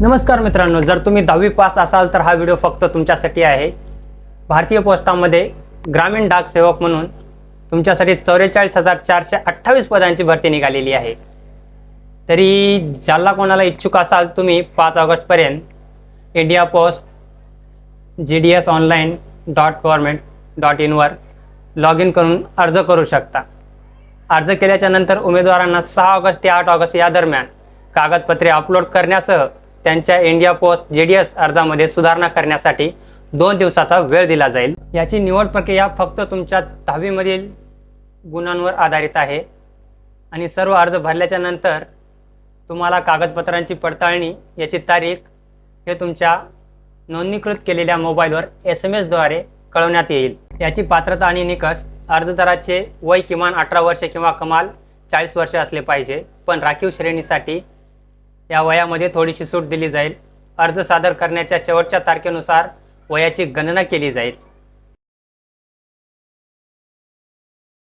नमस्कार मित्रांनो जर तुम्ही दहावी पास असाल तर हा व्हिडिओ फक्त तुमच्यासाठी आहे. भारतीय पोस्टामध्ये ग्रामीण डाक सेवक म्हणून तुमच्यासाठी चौवेचाळीस हजार चारशे अठ्ठावीस पदांची भरती निघालेली आहे. तरी ज्याला कोणाला इच्छुक असाल तुम्ही पाच ऑगस्टपर्यंत India Post G D S online dot government dot इनवर log in करून अर्ज करू शकता. अर्ज केल्याच्यानंतर उमेदवारांना सहा ऑगस्ट ते आठ ऑगस्ट या दरम्यान कागदपत्रे अपलोड करण्यासह त्यांच्या India Post G D S अर्जामध्ये सुधारणा करण्यासाठी दोन दिवसाचा वेळ दिला जाईल. याची निवड प्रक्रिया फक्त तुमच्या दहावीमधील गुणांवर आधारित आहे. आणि सर्व अर्ज भरल्याच्या नंतर तुम्हाला कागदपत्रांची पडताळणी याची तारीख हे तुमच्या नोंदणीकृत केलेल्या मोबाईलवर एस एम एसद्वारे कळवण्यात येईल. याची पात्रता आणि निकष अर्जदाराचे वय किमान अठरा वर्ष किंवा कमाल चाळीस वर्ष असले पाहिजे. पण राखीव श्रेणीसाठी या वयामध्ये थोडीशी सूट दिली जाईल. अर्ज सादर करण्याच्या शेवटच्या तारखेनुसार वयाची गणना केली जाईल.